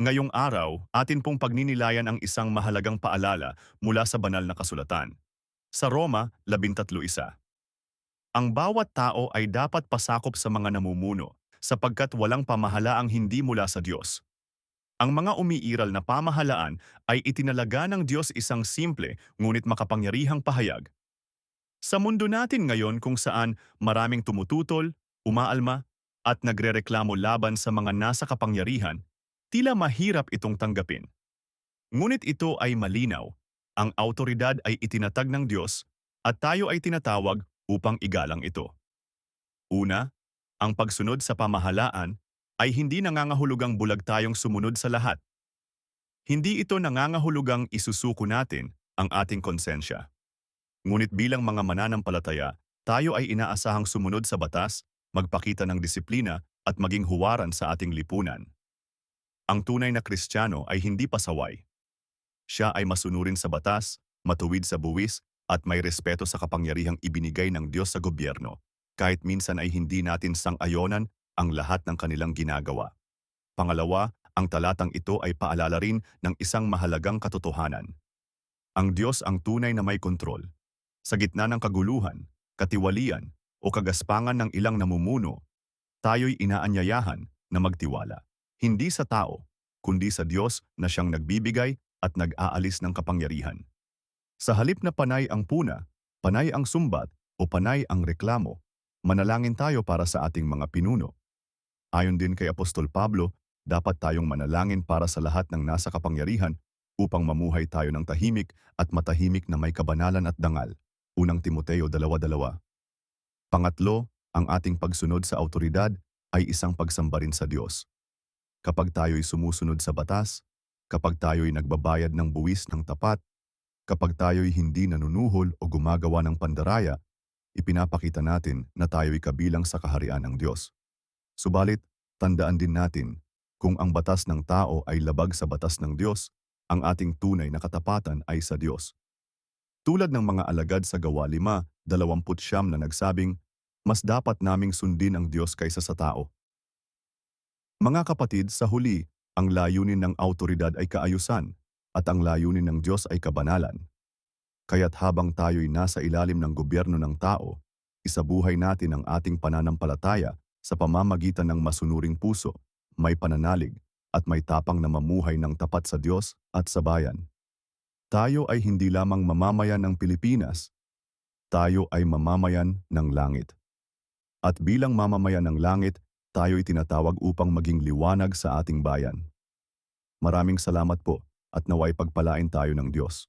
Ngayong araw, atin pong pagninilayan ang isang mahalagang paalala mula sa banal na kasulatan. Sa Roma 13.1 Ang bawat tao ay dapat pasakop sa mga namumuno sapagkat walang pamahalaang hindi mula sa Diyos. Ang mga umiiral na pamahalaan ay itinalaga ng Diyos isang simple ngunit makapangyarihang pahayag. Sa mundo natin ngayon kung saan maraming tumututol, umaalma, at nagrereklamo laban sa mga nasa kapangyarihan, tila mahirap itong tanggapin. Ngunit ito ay malinaw. Ang autoridad ay itinatag ng Diyos at tayo ay tinatawag upang igalang ito. Una, ang pagsunod sa pamahalaan ay hindi nangangahulugang bulag tayong sumunod sa lahat. Hindi ito nangangahulugang isusuko natin ang ating konsensya. Ngunit bilang mga mananampalataya, tayo ay inaasahang sumunod sa batas, magpakita ng disiplina at maging huwaran sa ating lipunan. Ang tunay na Kristiyano ay hindi pasaway. Siya ay masunurin sa batas, matuwid sa buwis, at may respeto sa kapangyarihang ibinigay ng Diyos sa gobyerno, kahit minsan ay hindi natin sang-ayonan ang lahat ng kanilang ginagawa. Pangalawa, ang talatang ito ay paalala rin ng isang mahalagang katotohanan. Ang Diyos ang tunay na may kontrol. Sa gitna ng kaguluhan, katiwalian, o kagaspangan ng ilang namumuno, tayo'y inaanyayahan na magtiwala. Hindi sa tao, kundi sa Diyos na siyang nagbibigay at nag-aalis ng kapangyarihan. Sa halip na panay ang puna, panay ang sumbat, o panay ang reklamo, manalangin tayo para sa ating mga pinuno. Ayon din kay Apostol Pablo, dapat tayong manalangin para sa lahat ng nasa kapangyarihan upang mamuhay tayo ng tahimik at matahimik na may kabanalan at dangal. Unang Timoteo 2.2 Pangatlo, ang ating pagsunod sa autoridad ay isang pagsamba rin sa Diyos. Kapag tayo'y sumusunod sa batas, kapag tayo'y nagbabayad ng buwis ng tapat, kapag tayo'y hindi nanunuhol o gumagawa ng pandaraya, ipinapakita natin na tayo'y kabilang sa kaharian ng Diyos. Subalit, tandaan din natin, kung ang batas ng tao ay labag sa batas ng Diyos, ang ating tunay na katapatan ay sa Diyos. Tulad ng mga alagad sa gawa 5, 29 na nagsabing, mas dapat naming sundin ang Diyos kaysa sa tao. Mga kapatid, sa huli, ang layunin ng autoridad ay kaayusan at ang layunin ng Diyos ay kabanalan. Kaya't habang tayo'y nasa ilalim ng gobyerno ng tao, isabuhay natin ang ating pananampalataya sa pamamagitan ng masunuring puso, may pananalig, at may tapang na mamuhay ng tapat sa Diyos at sa bayan. Tayo ay hindi lamang mamamayan ng Pilipinas, tayo ay mamamayan ng langit. At bilang mamamayan ng langit, tayo'y tinatawag upang maging liwanag sa ating bayan. Maraming salamat po at naway pagpalain tayo ng Diyos.